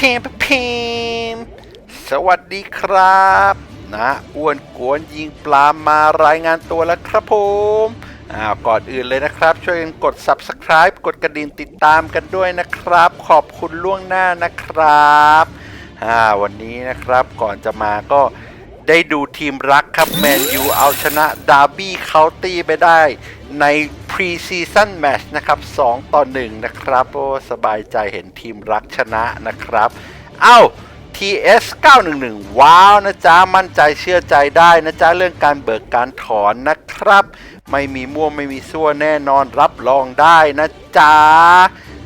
เพมเพมสวัสดีครับนะอ้วนกวนยิงปลามารายงานตัวแล้วครับผมอ่าก่อนอื่นเลยนะครับ ช่วยกันกด subscribe กดกระดิ่งติดตามกันด้วยนะครับ ขอบคุณล่วงหน้านะครับอ่าวันนี้นะครับก่อนจะมาก็ ได้ดูทีมรักครับแมนยูเอาชนะดาร์บี้เคาน์ตี้ไปได้ ใน Pre-Season Match นะครับ2ต่อ1นะครับโอ้สบายใจเห็นทีมรักชนะนะครับ เอ้า TS 911 ว้าวนะจ๊ะ มั่นใจเชื่อใจได้นะจ๊ะ เรื่องการเบิกการถอนนะครับ ไม่มีมั่วไม่มีซั่วแน่นอนรับรองได้นะจ๊ะ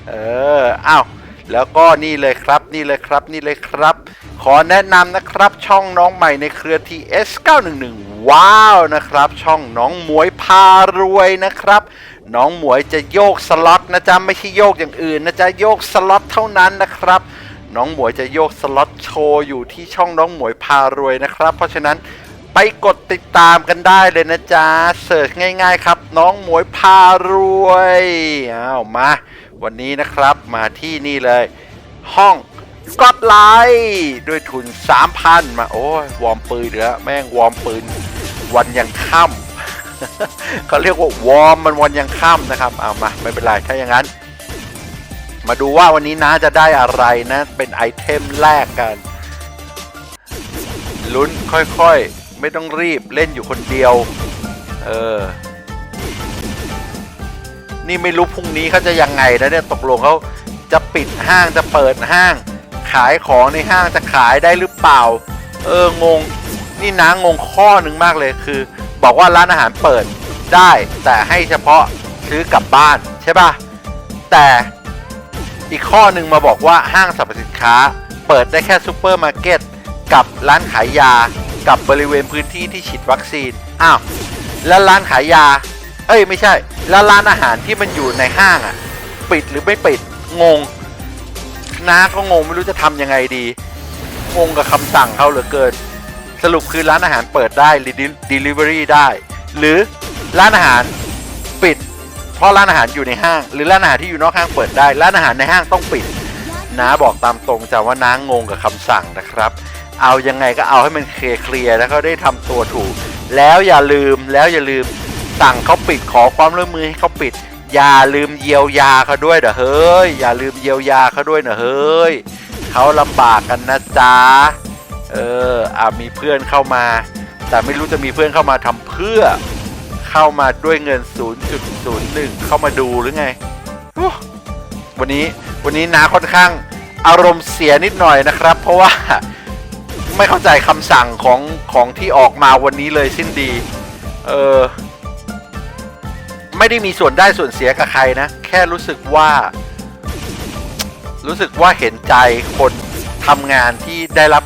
เอออ้าวแล้วก็นี่เลยครับนี่เลยครับนี่เลยครับ ขอแนะนำนะครับช่องน้องใหม่ในเครือ TS 911 ว้าวนะครับ ช่องน้องหมวยพารวยนะครับ น้องหมวยจะโยกสล็อตนะจ๊ะไม่ใช่โยกอย่างอื่นนะจ๊ะโยกสล็อตเท่านั้นนะครับ น้องหมวยจะโยกสล็อตโชว์อยู่ที่ช่องน้องหมวยพารวยนะครับ เพราะฉะนั้นไปกดติดตามกันได้เลยนะจ๊ะเสิร์ชง่าย ๆ ครับ น้องหมวยพารวยอ้าวมา วันนี้นะครับมาที่นี่เลย ห้อง สกดไลท์ด้วยทุน 3,000 มา โอ้ยวอร์มปืนเหลือแม่งวอร์มปืนวันยังค่ำเขาเรียกว่าวอร์มมันวันยังค่ำนะครับเอามาไม่เป็นไรถ้าอย่างนั้น มาดูว่าวันนี้น้าจะได้อะไรนะ เป็นไอเทมแรกกันลุ้นค่อยๆ ไม่ต้องรีบเล่นอยู่คนเดียว เออ นี่ไม่รู้พรุ่งนี้เขาจะยังไงนะเนี่ยตกลงเขาจะปิดห้างจะเปิดห้าง ขายของในห้างจะขายได้หรือเปล่า เอองง นี่น้างงข้อหนึ่งมากเลยคือ บอกว่าร้านอาหารเปิดได้ แต่ให้เฉพาะซื้อกลับบ้านใช่ป่ะแต่อีกข้อหนึ่งมาบอกว่าห้างสรรพสินค้า เปิดได้แค่ซูเปอร์มาร์เก็ตกับร้านขายยากับบริเวณพื้นที่ที่ฉีดวัคซีนอ้าวแล้วร้านขายยา เอ้ยไม่ใช่ แล้วร้านอาหารที่มันอยู่ในห้างอะ ปิดหรือไม่ปิดงง น้าก็งงไม่รู้จะทำยังไงดีงงกับคำสั่งเขาเหลือเกิน สรุปคือร้านอาหารเปิดได้ delivery ได้ หรือร้านอาหารปิด เพราะร้านอาหารอยู่ในห้าง หรือร้านอาหารที่อยู่นอกห้างเปิดได้ ร้านอาหารในห้างต้องปิดน้าบอกตามตรงจ้ะว่าน้างงกับคำสั่งนะครับ เอายังไงก็เอาให้มันเคลียร์แล้วก็ได้ทำตัวถูก แล้วอย่าลืมแล้วอย่าลืมสั่งเขาปิดขอความร่วมมือให้เขาปิด อย่าลืมเยียวยาเขาด้วยเด้อเฮ้ย อย่าลืมเยียวยาเขาด้วยนะเฮ้ยเขาลำบากกันนะจ๊ะ เอออะมีเพื่อนเข้ามา แต่ไม่รู้จะมีเพื่อนเข้ามาทำเพื่อ เข้ามาด้วยเงิน 0.01 เข้ามาดูหรือไง วันนี้วันนี้นาค่อนข้างอารมณ์เสียนิดหน่อยนะครับ เพราะว่าไม่เข้าใจคำสั่งของของที่ออกมาวันนี้เลยสิ้นดี เออ ไม่ได้มีส่วนได้ส่วนเสียกับใครนะ แค่รู้สึกว่า รู้สึกว่าเห็นใจคนทำงานที่ได้รับ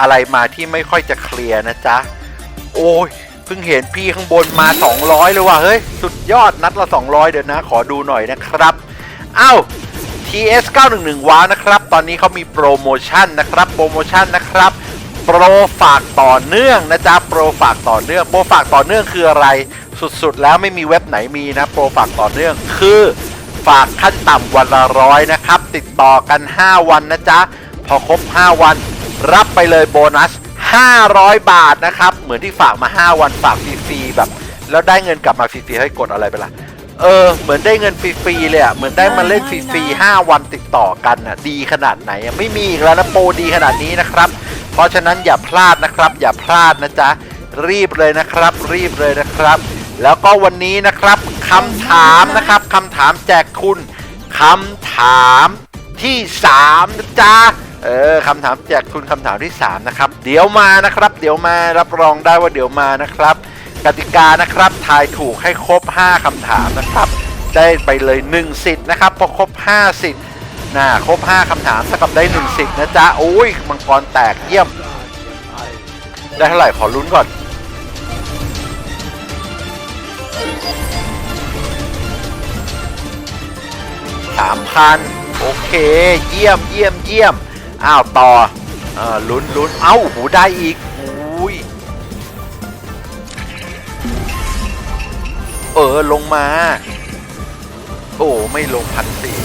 อะไรมาที่ไม่ค่อยจะเคลียร์นะจ๊ะ โอ้ยเพิ่งเห็นพี่ข้างบนมา 200 เลยว่ะเฮ้ย สุดยอดนัดละ 200 เดี๋ยวนะ ขอดูหน่อยนะครับ เอ้า TS 911ว้าวนะครับ ตอนนี้เขามีโปรโมชั่นนะครับ โปรโมชั่นนะครับ ปรฝากต่อเนื่องนะจ๊ะโปรฝากต่อเนื่องโปรฝากต่อเนื่องคืออะไรสุดๆ แล้วไม่มีเว็บไหนมีนะโปรฝากต่อเนื่องคือฝากขั้นต่ำวันละร้อยนะครับ ติดต่อกัน 5 วันนะจ๊ะ พอครบ 5 วัน รับไปเลยโบนัส 500 บาทนะครับ เหมือนที่ฝากมา 5 วันฝากฟรีๆแบบ แล้วได้เงินกลับมาฟรีๆให้กดอะไรไปละเออ เหมือนได้เงินฟรีๆเลยอะเหมือนได้มาเล่นฟรีๆ5วันติดต่อกันอะ ดีขนาดไหนอะไม่มีอีกแล้วนะโปรดีขนาดนี้นะครับ ราะฉะนั้นอย่าพลาดนะครับ อย่าพลาดนะจ๊ะรีบเลยนะครับ รีบเลยนะครับ แล้วก็วันนี้นะครับคำถามนะครับคำถามแจกคุณคำถามที่3นะจ๊ะเออคำถามแจกทุนคำถามที่ 3 นะครับ เดี๋ยวมานะครับ เดี๋ยวมารับรองได้ว่าเดี๋ยวมานะครับ กติกานะครับทายถูกให้ครบ 5คำถามนะครับ ได้ไปเลย 1 สิทธิ์นะครับพอครบ 5 สิทธิ์ นะครบ 5 คำถามเท่ากับได้1สิทธิ์นะจ๊ะ โอ้ย มังกรแตกเยี่ยม ได้เท่าไหร่ขอลุ้นก่อน สามพันโอเค เยี่ยมเยี่ยมเยี่ยม อ้าว ต่อเออลุ้นลุ้นเอ้าหูได้อีกอุ้ยเออ ลงมา โอ้ ไม่ลงพันสี่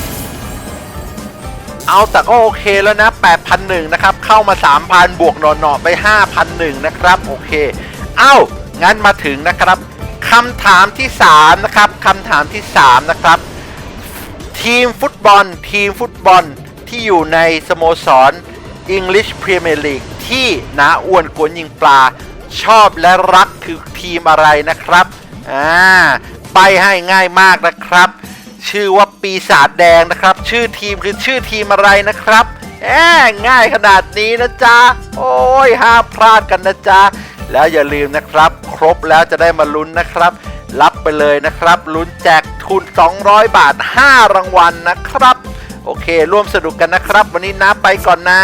เอาแต่ก็โอเคแล้วนะ8,001นะครับ เข้ามา 3,000 บวกหน่อๆไป 5,001นะครับ โอเค เอ้า งั้นมาถึงนะครับคำถามที่ 3 นะครับคำถามที่ 3 นะครับ ทีมฟุตบอล ทีมฟุตบอลที่อยู่ในสโมสร English Premier League ที่นาอ้วนกวนยิงปลาชอบและรักคือทีมอะไรนะครับ อ่า ไปให้ง่ายมากนะครับ ชื่อว่าปีศาจแดงนะครับ ชื่อทีมคือชื่อทีมอะไรนะครับแอง่ายขนาดนี้นะจ๊ะ โอ้ยห้ามพลาดกันนะจ๊ะ แล้วอย่าลืมนะครับ ครบแล้วจะได้มาลุ้นนะครับ รับไปเลยนะครับลุ้นแจกทุน 200 บาท 5 รางวัลนะครับ โอเค ร่วมสนุกกันนะครับ วันนี้นะไปก่อนนะ